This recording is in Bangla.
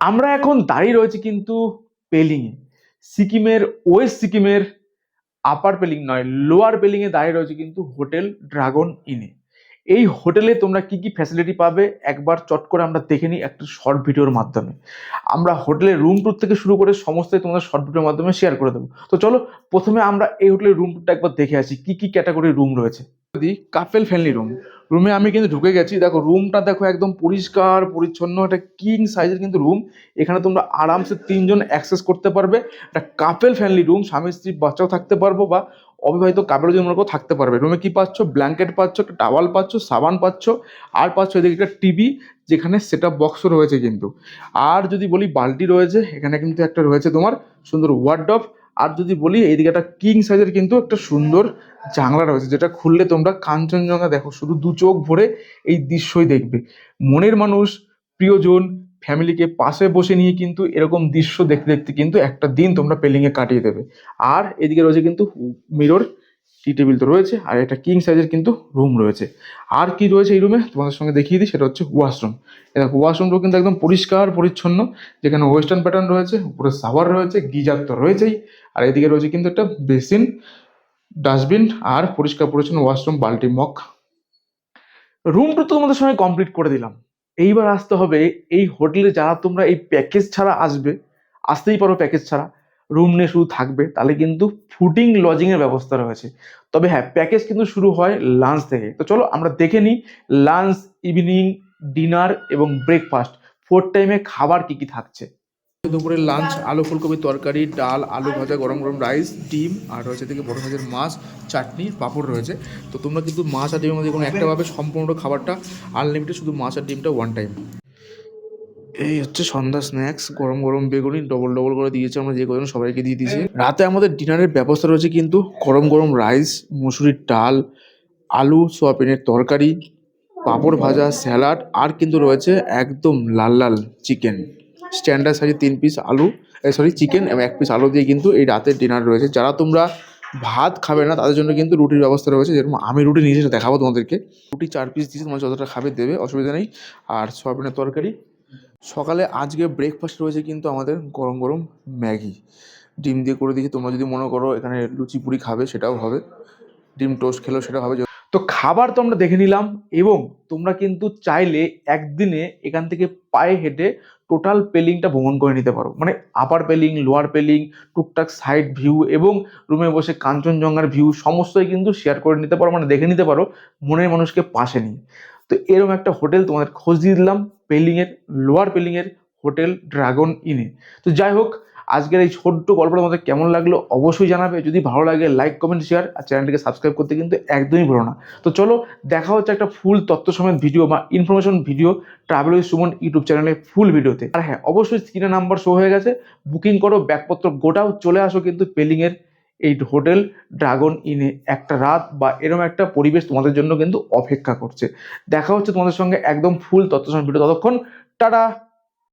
আমরা এখন দাঁড়িয়ে রয়েছি কিন্তু পেলিংয়ে। সিকিমের ওয়েস্ট সিকিমের আপার পেলিং নয়, লোয়ার পেলিংয়ে দাঁড়িয়ে রয়েছে কিন্তু হোটেল ড্রাগন ইনে। এই হোটেলে তোমরা কি কি ফ্যাসিলিটি পাবে একবার চট করে আমরা দেখে নিই একটা শর্ট ভিডিওর মাধ্যমে। আমরা হোটেলের রুম টুর থেকে শুরু করে সমস্তই তোমাদের শর্ট ভিডিওর মাধ্যমে শেয়ার করে দেবো। তো চলো, প্রথমে আমরা এই হোটেলের রুম টুরটা একবার দেখে আসি, কি কি ক্যাটাগরির রুম রয়েছে। যদি কাপেল ফ্রেন্ডলি রুম রুমে আমি কিন্তু ঢুকে গেছি। দেখো রুমটা দেখো একদম পরিষ্কার, পরিচ্ছন্ন। একটা কিং সাইজের কিন্তু রুম এখানে তোমরা আরামসে তিনজন অ্যাক্সেস করতে পারবে। একটা কাপেল ফ্যামিলি রুম স্বামী, স্ত্রী, বাচ্চাও থাকতে পারব বা অবিবাহিত জন্য কেউ থাকতে পারবে। রুমে কি পাচ্ছ? ব্ল্যাঙ্কেট পাচ্ছ, একটা টাওয়াল পাচ্ছ, সাবান পাচ্ছ, আর পাচ্ছ এদিকে একটা টিভি যেখানে সেট আপ বক্সও রয়েছে কিন্তু। আর যদি বলি বালতি রয়েছে, এখানে কিন্তু একটা রয়েছে তোমার সুন্দর ওয়ার্ডব আর যদি বলি, এইদিকে একটা কিং সাইজের কিন্তু একটা সুন্দর জানলা রয়েছে, যেটা খুললে তোমরা কাঞ্চনজঙ্ঘা দেখো, শুধু দু চোখ ভরে এই দৃশ্যই দেখবে। মনের মানুষ, প্রিয়জন ফ্যামিলিকে পাশে বসে নিয়ে কিন্তু এরকম দৃশ্য দেখতে দেখতে কিন্তু একটা দিন তোমরা পেলিংয়ে কাটিয়ে দেবে। আর এদিকে রয়েছে কিন্তু মিরর টি টেবিল তো রয়েছে, আর একটা কিং সাইজের কিন্তু রুম রয়েছে। আর কি রয়েছে এই রুমে তোমাদের সঙ্গে দেখিয়ে দিই, সেটা হচ্ছে ওয়াশরুম এটা ওয়াশরুমটাও কিন্তু একদম পরিষ্কার, পরিচ্ছন্ন। যেখানে ওয়েস্টার্ন প্যাটার্ন রয়েছে, উপরে সাভার রয়েছে, গিজার তো রয়েছেই। আর এদিকে রয়েছে কিন্তু একটা বেসিন ডাস্টবিন আর পরিষ্কার, পরিচ্ছন্ন ওয়াশরুম বাল্টি মগ। রুমটা তো তোমাদের সঙ্গে কমপ্লিট করে দিলাম। এইবার আসতে হবে এই হোটেলে যারা তোমরা এই প্যাকেজ ছাড়া আসবে, আসতেই পারো প্যাকেজ ছাড়া। রুম নিয়ে শুধু থাকবে তাহলে কিন্তু ফুডিং লজিংয়ের ব্যবস্থা রয়েছে। তবে হ্যাঁ প্যাকেজ কিন্তু শুরু হয় লাঞ্চ থেকে। তো চলো আমরা দেখে নিই লাঞ্চ ইভিনিং ডিনার এবং ব্রেকফাস্ট ফোর টাইমে খাবার কি কি থাকছে। দুপুরে লাঞ্চ আলু ফুলকপি তরকারি ডাল আলু ভাজা গরম গরম রাইস ডিম আর রয়েছে থেকে বড় সাইজের মাছ চাটনি পাঁপড় রয়েছে। তো তোমরা কিন্তু মাছ আর ডিমের মধ্যে কোনো একটা পাবে সম্পূর্ণ খাবারটা আনলিমিটেড শুধু মাছ আর ডিমটা ওয়ান টাইম এই হচ্ছে সন্ধ্যা স্ন্যাক্স গরম গরম বেগুনি ডবল ডবল করে দিয়েছে আমরা যে কজন সবাইকে দিয়ে দিয়েছি। রাতে আমাদের ডিনারের ব্যবস্থা রয়েছে কিন্তু গরম গরম রাইস মুসুরির ডাল, আলু, সোয়াবিনের তরকারি, পাঁপড় ভাজা স্যালাড আর কিন্তু রয়েছে একদম লাল লাল চিকেন স্ট্যান্ডার্ড সাইজে তিন পিস আলু সরি চিকেন এবং এক পিস আলু দিয়ে কিন্তু এই রাতের ডিনার রয়েছে। যারা তোমরা ভাত খাবে না, তাদের জন্য কিন্তু রুটির ব্যবস্থা রয়েছে। যেরকম আমি রুটি নিজে দেখাবো তোমাদেরকে। রুটি চার পিস দিয়েছে, তোমার যতটা খাবে দেবে, অসুবিধা নেই। আর সয়াবিনের তরকারি সকালে আজকে ব্রেকফাস্ট রয়েছে কিন্তু আমাদের গরম গরম ম্যাগি। ডিম দিয়ে করে দিয়েছি। তোমরা যদি মনে করো এখানে লুচি পুরি খাবে, সেটাও হবে। ডিম টোস্ট খেলেও সেটা হবে। তো খাবার তো আমরা দেখে নিলাম এবং তোমরা কিন্তু চাইলে একদিনে এখান থেকে পায়ে হেঁটে টোটাল পেলিংটা ভ্রমণ করে নিতে পারো। মানে আপার পেলিং লোয়ার পেলিং টুকটাক সাইড ভিউ এবং রুমে বসে কাঞ্চনজঙ্ঘার ভিউ সমস্তই কিন্তু শেয়ার করে নিতে পারো। মানে দেখে নিতে পারো। মনের মানুষকে পাশে নিয়ে। তো এরকম একটা হোটেল তোমাদের খোঁজ দিয়ে দিলাম, পেলিংয়ের, লোয়ার পেলিংয়ের হোটেল ড্রাগন ইনে। তো যাই হোক, আজকের এই ছোট্ট গল্পটা তোমাদের কেমন লাগল অবশ্যই জানাবে। যদি ভালো লাগে লাইক কমেন্ট শেয়ার আর চ্যানেলটিকে সাবস্ক্রাইব করতে কিন্তু একদমই ভুলো না। তো চলো, দেখা হচ্ছে একটা ফুল তথ্য সমেত ভিডিও বা information video travel with Suman YouTube চ্যানেলে ফুল ভিডিওতে আর হ্যাঁ অবশ্যই স্ক্রিনে নাম্বার শো হয়ে গেছে। বুকিং করো, ব্যাগপত্র গোটাও চলে আসো কিন্তু পেলিংয়ের এই হোটেল ড্রাগন ইনে একটা রাত বা এরকম একটা পরিবেশ তোমাদের জন্য কিন্তু অপেক্ষা করছে। দেখা হচ্ছে তোমাদের সঙ্গে একদম ফুল সমেত ভিডিও ততক্ষণ। টাটা!